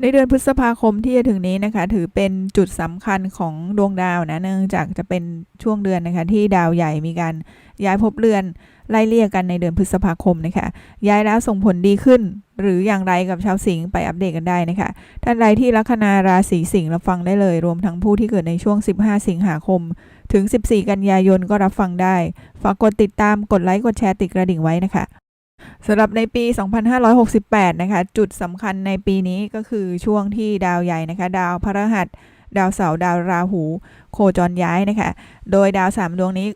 ในเดือนพฤษภาคมที่จะถึงนี้นะคะ ถือเป็นจุดสำคัญของดวงดาวนะเนื่องจากจะเป็นช่วงเดือนนะคะ ที่ดาวใหญ่มีการย้ายภพเรือนไล่เลี่ยกันในเดือนพฤษภาคมนะคะ ย้ายแล้วส่งผลดีขึ้น หรืออย่างไรกับชาวสิงห์ไปอัปเดตกันได้นะคะ ท่านใดที่ลัคนาราศีสิงห์รับฟังได้เลย รวมทั้งผู้ที่เกิดในช่วง 15 สิงหาคม ถึง 14 กันยายนก็รับฟังได้ ฝากกดติดตามกดไลค์กดแชร์ติดกระดิ่งไว้นะคะ สำหรับในปี 2568 นะคะ จุดสำคัญในปีนี้ก็คือช่วงที่ดาวใหญ่นะคะ ดาวพฤหัส ดาวเสาร์ดาวราหู โคจรย้ายนะคะ โดยดาวสามดวงนี้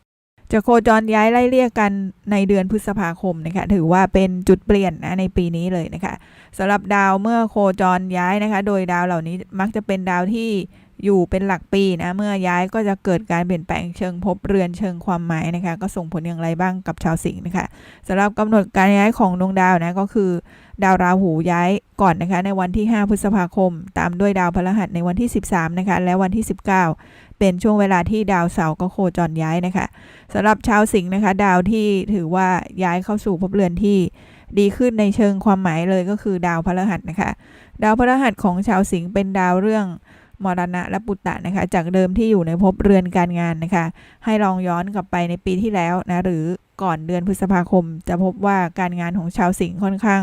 จะโคจรย้ายไล่เลี่ยกันในเดือนพฤษภาคมนะคะ ถือว่าเป็นจุดเปลี่ยนนะในปีนี้เลยนะคะสำหรับดาวเมื่อโคจรย้ายนะคะ โดยดาวเหล่านี้มักจะเป็นดาวที่ อยู่เป็นหลักปีนะเมื่อย้ายก็จะเกิดการเปลี่ยนแปลงเชิงภพเรือนเชิงความหมายนะคะก็ส่งผลอย่างไรบ้างกับชาวสิงห์นะคะสำหรับกำหนดการย้ายของดวงดาวนะก็คือ ดาวราหูย้ายก่อนนะคะในวันที่ 5 พฤษภาคม ตามด้วยดาวพฤหัสในวันที่ 13นะคะและวันที่ 19 เป็นช่วงเวลาที่ดาวเสาร์ก็โคจรย้ายนะคะสำหรับชาวสิงห์นะคะ ดาวที่ถือว่าย้ายเข้าสู่ภพเรือนที่ดีขึ้นในเชิงความหมายเลยก็คือดาวพฤหัสนะคะ ดาวพฤหัสของชาวสิงห์เป็นดาวเรื่อง มรณะและปุตตะนะคะ จากเดิมที่อยู่ในภพเรือนการงานนะคะ ให้ลองย้อนกลับไปในปีที่แล้วนะ หรือก่อนเดือนพฤษภาคม จะพบว่าการงานของชาวสิงห์ค่อนข้าง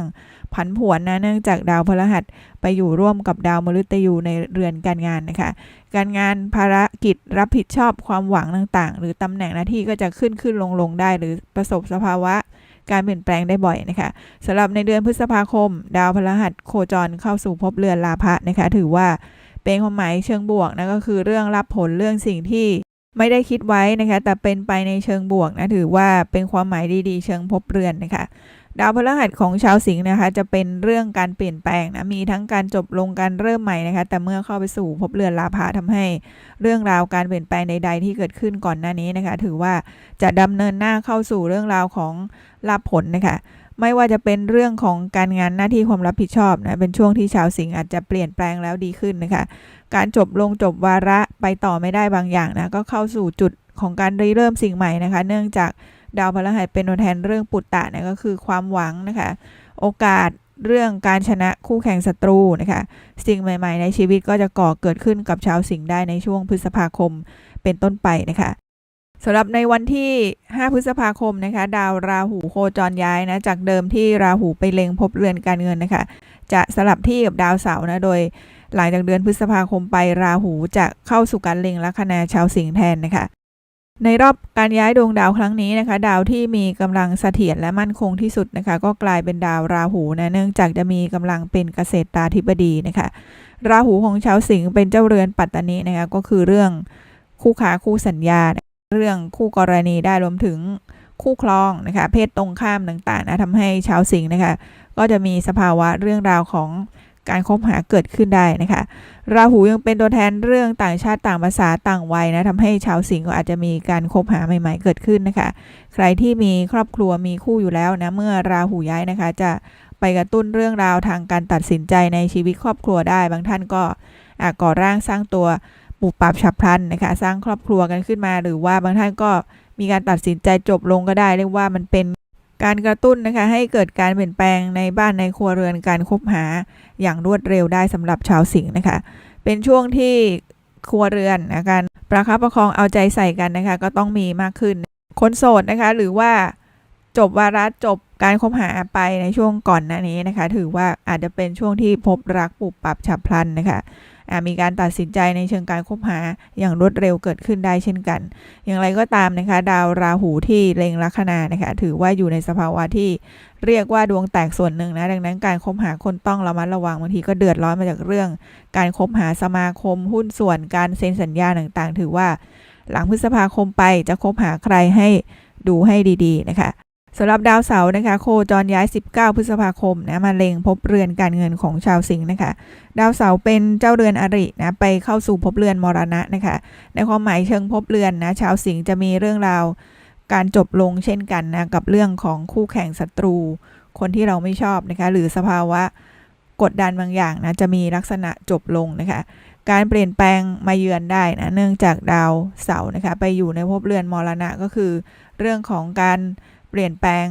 ผันผวนนะเนื่องจากดาวพฤหัสไปอยู่ร่วมกับดาวมฤตยูในเรือนการงานนะคะ การงานภารกิจรับผิดชอบความหวังต่างๆ หรือตำแหน่งหน้าที่ก็จะขึ้นขึ้นลงลงได้ หรือประสบสภาวะการเปลี่ยนแปลงได้บ่อยนะคะสำหรับในเดือนพฤษภาคม ดาวพฤหัสโคจรเข้าสู่ภพเรือนลาภะนะคะ ถือว่า เป็นความหมายเชิงบวกนะก็คือเรื่องรับผลเรื่องสิ่งที่ไม่ได้คิดไว้นะคะ แต่เป็นไปในเชิงบวกนะถือว่าเป็นความหมายดีๆ เชิงภพเรือนนะคะดาวพฤหัสของชาวสิงห์นะคะ จะเป็นเรื่องการเปลี่ยนแปลงนะมีทั้งการจบลงการเริ่มใหม่นะคะ แต่เมื่อเข้าไปสู่ภพเรือนลาภะทำให้เรื่องราวการเปลี่ยนแปลงใด ๆ ที่เกิดขึ้นก่อนหน้านี้นะคะ ถือว่าจะดำเนินหน้าเข้าสู่เรื่องราวของลาภผลนะคะ ไม่ว่าจะเป็นเรื่องของการงานหน้าที่ความรับผิดชอบนะเป็นช่วงที่ชาวสิงห์อาจจะเปลี่ยนแปลงแล้วดีขึ้นนะคะการจบลงจบวาระไปต่อไม่ได้บางอย่างนะก็เข้าสู่จุดของการริเริ่มสิ่งใหม่นะคะ เนื่องจากดาวพฤหัสเป็นตัวแทนเรื่องปุตตะนะก็คือความหวังนะคะ โอกาสเรื่องการชนะคู่แข่งศัตรูนะคะ สิ่งใหม่ ๆ ในชีวิตก็จะก่อเกิดขึ้นกับชาวสิงห์ได้ในช่วงพฤษภาคมเป็นต้นไปนะคะ สำหรับในวันที่ 5 พฤษภาคมนะคะ ดาวราหูโคจรย้ายนะ จากเดิมที่ราหูไปเล็งพบเรือนการเงินนะคะ จะสลับที่กับดาวเสาร์นะ โดยหลังจากเดือนพฤษภาคมไปราหูจะเข้าสู่การเล็งลัคนาชาวสิงห์แทนนะคะ ในรอบการย้ายดวงดาวครั้งนี้นะคะ ดาวที่มีกำลังเสถียรและมั่นคงที่สุดนะคะ ก็กลายเป็นดาวราหูนะ เนื่องจากจะมีกำลังเป็นเกษตราธิบดีนะคะ ราหูของชาวสิงห์เป็นเจ้าเรือนปัตตานีนะคะ ก็คือเรื่องคู่ค้าคู่สัญญา เรื่องคู่กรณีได้รวมถึงคู่ครองนะคะเพศตรงข้ามต่างๆนะทำให้ชาวสิงห์นะคะก็จะมีสภาวะเรื่องราวของการคบหาเกิดขึ้นได้นะคะราหูยังเป็นตัวแทนเรื่องต่างชาติต่างภาษาต่างวัยนะทำให้ชาวสิงห์ก็อาจจะมีการคบหาใหม่ ๆ เกิดขึ้นนะคะ ใครที่มีครอบครัวมีคู่อยู่แล้วนะเมื่อราหูย้ายนะคะ จะไปกระตุ้นเรื่องราวทางการตัดสินใจในชีวิตครอบครัวได้ บางท่านก็อาจก่อร่างสร้างตัว ปรับปับฉับพลันนะคะสร้างครอบครัวกันขึ้นมา หรือว่าบางท่านก็มีการตัดสินใจจบลงก็ได้ เรียกว่ามันเป็นการกระตุ้นนะคะให้เกิดการเปลี่ยนแปลงในบ้านในครัวเรือนการคบหาอย่างรวดเร็วได้สำหรับชาวสิงห์นะคะ เป็นช่วงที่ครัวเรือนนะการประคับประคองเอาใจใส่กันนะคะ ก็ต้องมีมากขึ้น คนโสดนะคะ หรือว่าจบวาระจบการคบหาไปในช่วงก่อนหน้านี้นะคะ ถือว่าอาจจะเป็นช่วงที่พบรักปุบปรับฉับพลันนะคะ มีการตัดสินใจในเชิงการคบหาอย่างรวดเร็วเกิดขึ้นได้เช่นกัน อย่างไรก็ตามนะคะ ดาวราหูที่เล็งลัคนานะคะถือว่าอยู่ในสภาวะที่เรียกว่าดวงแตกส่วนหนึ่งนะ ดังนั้นการคบหาคนต้องระมัดระวังบางทีก็เดือดร้อนมาจากเรื่อง การคบหาสมาคมหุ้นส่วนการเซ็นสัญญาต่างๆ ถือว่าหลังพฤษภาคมไปจะคบหาใครให้ดูให้ดีๆนะคะ สำหรับดาวเสาร์นะคะ โคจรย้าย 19 พฤษภาคมนะมาเล็งพบเรือนการเงินของชาวสิงห์นะคะ ดาวเสาร์เป็นเจ้าเรือนอรินะไปเข้าสู่ภพเรือนมรณะนะคะ ในความหมายเชิงภพเรือนนะชาวสิงห์จะมีเรื่องราวการจบลงเช่นกันนะกับเรื่องของคู่แข่งศัตรู คนที่เราไม่ชอบนะคะ หรือสภาวะกดดันบางอย่างนะจะมีลักษณะจบลงนะคะ การเปลี่ยนแปลงมาเยือนได้นะเนื่องจากดาวเสาร์นะคะ ไปอยู่ในภพเรือนมรณะก็คือ เรื่องของการ เปลี่ยนแปลง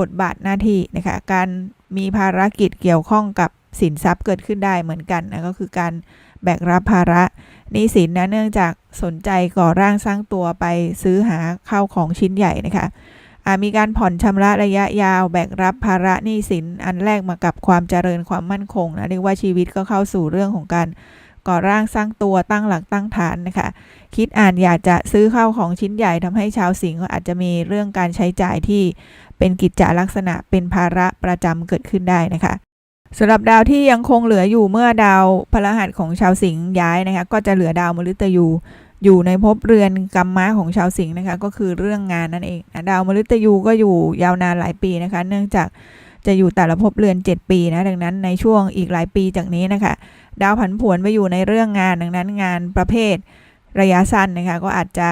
บทบาทหน้าที่นะคะการมีภารกิจเกี่ยวข้องกับสินทรัพย์เกิดขึ้นได้เหมือนกันนะก็คือการแบกรับภาระหนี้สินนะเนื่องจากสนใจก่อร่างสร้างตัวไปซื้อหาข้าวของชิ้นใหญ่นะคะมีการผ่อนชำระระยะยาว แบกรับภาระหนี้สินอันแรกมากับความเจริญความมั่นคงนะเรียกว่าชีวิตก็เข้าสู่เรื่องของการ ก่อร่างสร้างตัวตั้งหลักตั้งฐานนะคะ คิดอ่านอยากจะซื้อข้าวของชิ้นใหญ่ทำให้ชาวสิงห์อาจจะมีเรื่องการใช้จ่ายที่เป็นกิจจลักษณะเป็นภาระประจำเกิดขึ้นได้นะคะสำหรับดาวที่ยังคงเหลืออยู่เมื่อดาวพฤหัสของชาวสิงห์ย้ายนะคะก็จะเหลือดาวมฤตยูอยู่ในภพเรือนกรรมะของชาวสิงห์นะคะก็คือเรื่องงานนั่นเองดาวมฤตยูก็อยู่ยาวนานหลายปีนะคะ เนื่องจาก จะอยู่แต่ละภพเรือน 7 ปีนะดังนั้นในช่วงอีกหลายปีจากนี้นะคะ ดาวผันผวนไปอยู่ในเรื่องงานดังนั้นงานประเภทระยะสั้นนะคะก็อาจจะ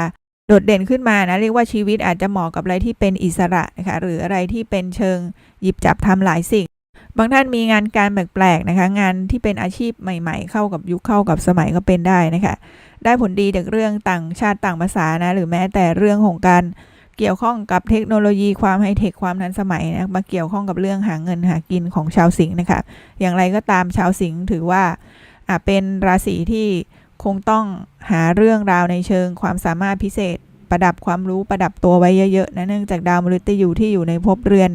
โดดเด่นขึ้นมานะเรียกว่าชีวิตอาจจะเหมาะกับอะไรที่เป็นอิสระนะคะหรืออะไรที่เป็นเชิงหยิบจับทำหลายสิ่ง บางท่านมีงานการแปลกๆนะคะ งานที่เป็นอาชีพใหม่ ๆ เข้ากับยุคเข้ากับสมัยก็เป็นได้นะคะ ได้ผลดีจากเรื่องต่างชาติต่างภาษานะหรือแม้แต่เรื่องของการ เกี่ยวข้องกับเทคโนโลยีความไฮเทคความทันสมัยนะมาเกี่ยวข้องกับเรื่องหาเงินหากินของชาวสิงห์นะคะ อย่างไรก็ตามชาวสิงห์ถือว่าเป็นราศีที่คงต้องหาเรื่องราวในเชิงความสามารถพิเศษ ประดับความรู้ประดับตัวไว้เยอะๆนะเนื่องจากดาวมฤตยูที่อยู่ในภพเรือน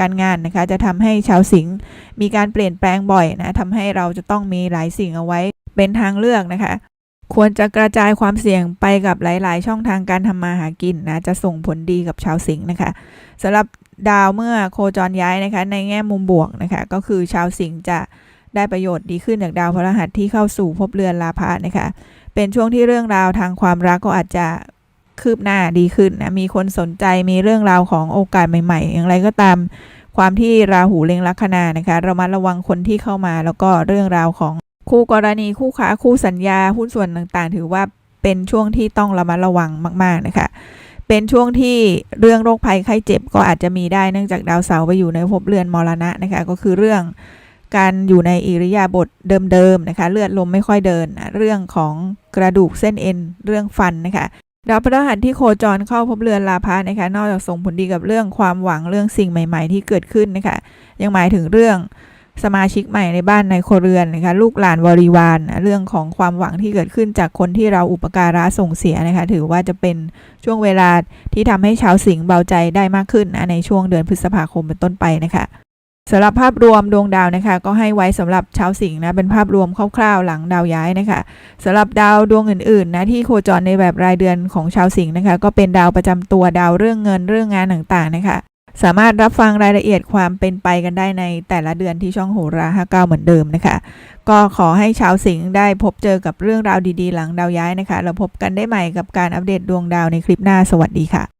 การงานนะคะ จะทำให้ชาวสิงห์มีการเปลี่ยนแปลงบ่อยนะทำให้เราจะต้องมีหลายสิ่งเอาไว้เป็นทางเลือกนะคะ ควรจะกระจายความเสี่ยงไปกับหลาย ๆ ช่องทางการทำมาหากินนะ จะส่งผลดีกับชาวสิงห์นะคะสำหรับดาวเมื่อโคจรย้ายนะคะ ในแง่มุมบวกนะคะ ก็คือชาวสิงห์จะได้ประโยชน์ดีขึ้นจากดาวพฤหัสที่เข้าสู่ภพเรือนลาภะนะคะ เป็นช่วงที่เรื่องราวทางความรักก็อาจจะคืบหน้าดีขึ้นนะ มีคนสนใจมีเรื่องราวของโอกาสใหม่ ๆ อย่างไรก็ตาม ความที่ราหูเล็งลัคนานะคะ เรามาระวังคนที่เข้ามาแล้วก็เรื่องราวของ คู่กรณีคู่ค้าคู่สัญญาหุ้นส่วนต่างๆ ถือว่าเป็นช่วงที่ต้องระมัดระวังมาก ๆ นะคะ เป็นช่วงที่เรื่องโรคภัยไข้เจ็บก็อาจจะมีได้เนื่องจากดาวเสาร์ไปอยู่ในภพเรือนมรณะนะคะ ก็คือเรื่องการอยู่ในอิริยาบถเดิมๆนะคะ เลือดลมไม่ค่อยเดิน เรื่องของกระดูกเส้นเอ็น เรื่องฟันนะคะดาวพฤหัสที่โคจรเข้าพบเรือนลาภะนะคะ นอกจากส่งผลดีกับเรื่องความหวังเรื่องสิ่งใหม่ ๆ ที่เกิดขึ้นนะคะ ยังหมายถึงเรื่อง สมาชิกใหม่ในบ้านในครัวเรือนนะคะลูกหลานบริวารนะเรื่องของความหวังที่เกิดขึ้นจากคนที่เราอุปการะส่งเสียนะคะถือว่าจะเป็นช่วงเวลาที่ทำให้ชาวสิงห์เบาใจได้มากขึ้นนะในช่วงเดือนพฤษภาคมเป็นต้นไปนะคะสำหรับภาพรวมดวงดาวนะคะ ก็ให้ไว้สำหรับชาวสิงห์นะเป็นภาพรวมคร่าวๆหลังดาวย้ายนะคะสำหรับดาวดวงอื่นๆนะที่โคจรในแบบรายเดือนของชาวสิงห์นะคะ ก็เป็นดาวประจำตัวดาวเรื่องเงินเรื่องงานต่างๆนะคะ สามารถรับฟังรายละเอียดความเป็นไปกันได้ในแต่ละเดือนที่ช่องโหรา 59 เหมือนเดิมนะคะ ก็ขอให้ชาวสิงห์ได้พบเจอกับเรื่องราวดีๆ หลังดาวย้ายนะคะ เราพบกันได้ใหม่กับการอัปเดตดวงดาวในคลิปหน้าสวัสดีค่ะ